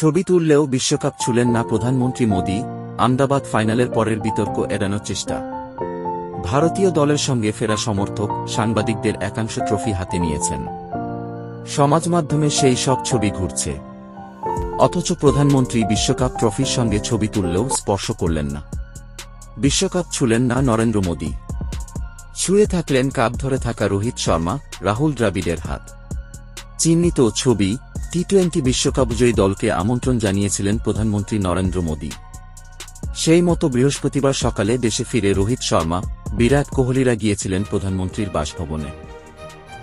ছবি তুললেও বিশ্বকাপ ছুলেন না প্রধানমন্ত্রী মোদী, আমদাবাদ ফাইনালের পরের বিতর্ক এড়ানোর চেষ্টা। ভারতীয় দলের সঙ্গে ফেরা সমর্থক সাংবাদিকদের একাংশ ট্রফি হাতে নিয়েছেন। সমাজ মাধ্যমে সেই সব ছবি ঘুরছে। অথচ প্রধানমন্ত্রী বিশ্বকাপ ট্রফির সঙ্গে ছবি তুললেও স্পর্শ করলেন না। বিশ্বকাপ ছুলেন না নরেন্দ্র মোদী। ছুঁয়ে থাকলেন কাপ ধরে থাকা রোহিত শর্মা, রাহুল দ্রাবিড়ের হাত। চিহ্নিত ছবি টি টোয়েন্টি বিশ্বকাপ জয়ী দলকে আমন্ত্রণ জানিয়েছিলেন প্রধানমন্ত্রী নরেন্দ্র মোদী। সেই মতো বৃহস্পতিবার সকালে দেশে ফিরে রোহিত শর্মা, বিরাট কোহলিরা গিয়েছিলেন প্রধানমন্ত্রীর বাসভবনে।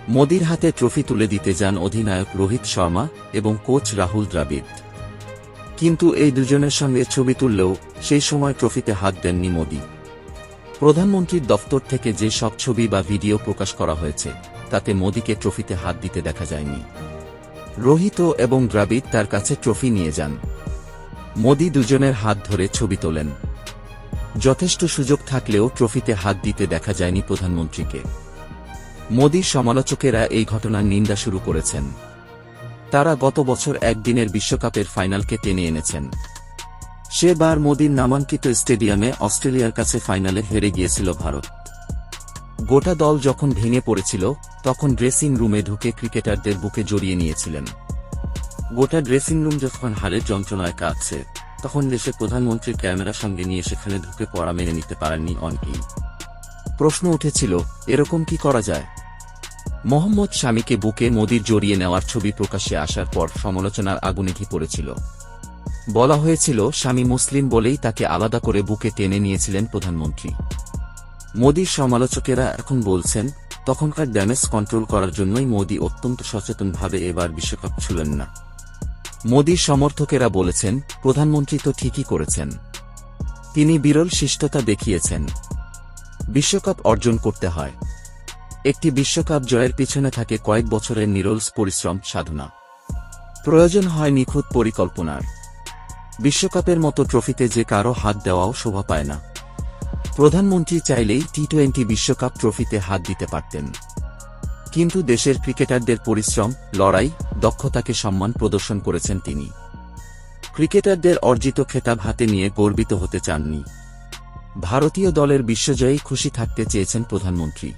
মোদির হাতে ট্রফি তুলে দিতে যান অধিনায়ক রোহিত শর্মা এবং কোচ রাহুল দ্রাবিড়। কিন্তু এই দুজনের সঙ্গে ছবি তুললেও সেই সময় ট্রফিতে হাত দেননি মোদী। প্রধানমন্ত্রীর দফতর থেকে যে সব ছবি বা ভিডিও প্রকাশ করা হয়েছে, তাতে মোদীকে ট্রফিতে হাত দিতে দেখা যায়নি। রোহিত এবং দ্রাবিড় তার কাছে ট্রফি নিয়ে যান। মোদি দুজনের হাত ধরে ছবি তোলেন। যথেষ্ট সুযোগ থাকলেও ট্রফিতে হাত দিতে দেখা যায়নি প্রধানমন্ত্রীকে। মোদীর সমালোচকেরা এই ঘটনার নিন্দা শুরু করেছেন। তারা গত বছর একদিনের বিশ্বকাপের ফাইনালকে টেনে এনেছেন। সেবার মোদীর নামাঙ্কিত স্টেডিয়ামে অস্ট্রেলিয়ার কাছে ফাইনালে হেরে গিয়েছিল ভারত। গোটা দল যখন ভেঙে পড়েছিল, তখন ড্রেসিং রুমে ঢুকে ক্রিকেটারদের বুকে জড়িয়ে নিয়েছিলেন। গোটা ড্রেসিং রুম যখন হারের যন্ত্রণায় কাটছে তখন দেশের প্রধানমন্ত্রীর ক্যামেরা সঙ্গে নিয়ে সেখানে ঢুকে পড়া মেনে নিতে পারেননি অনেকেই। প্রশ্ন উঠেছিল, এরকম কি করা যায়? মোহাম্মদ স্বামীকে বুকে মোদির জড়িয়ে নেওয়ার ছবি প্রকাশে আসার পর সমালোচনার আগুনে ঘি পড়েছিল। বলা হয়েছিল স্বামী মুসলিম বলেই তাকে আলাদা করে বুকে টেনে নিয়েছিলেন প্রধানমন্ত্রী। মোদীর সমালোচকেরা এখন বলছেন, তখনকার ড্যামেজ কন্ট্রোল করার জন্যই মোদী অত্যন্ত সচেতনভাবে এবার বিশ্বকাপ ছুলেন না। মোদীর সমর্থকেরা বলেছেন, প্রধানমন্ত্রী তো ঠিকই করেছেন। তিনি বিরল শিষ্টতা দেখিয়েছেন। বিশ্বকাপ অর্জন করতে হয়। একটি বিশ্বকাপ জয়ের পিছনে থাকে কয়েক বছরের নিরলস পরিশ্রম, সাধনা। প্রয়োজন হয় নিখুঁত পরিকল্পনার। বিশ্বকাপের মতো ট্রফিতে যে কারও হাত দেওয়াও শোভা পায় না। প্রধানমন্ত্রী চাইলেই টি টোয়েন্টি বিশ্বকাপ ট্রফিতে হাত দিতে পারতেন। কিন্তু দেশের ক্রিকেটারদের পরিশ্রম, লড়াই, দক্ষতাকে সম্মান প্রদর্শন করেছেন তিনি। ক্রিকেটারদের অর্জিত খেতাব হাতে নিয়ে গর্বিত হতে চাননি। ভারতীয় দলের বিশ্বজয়ী খুশি থাকতে চেয়েছেন প্রধানমন্ত্রী।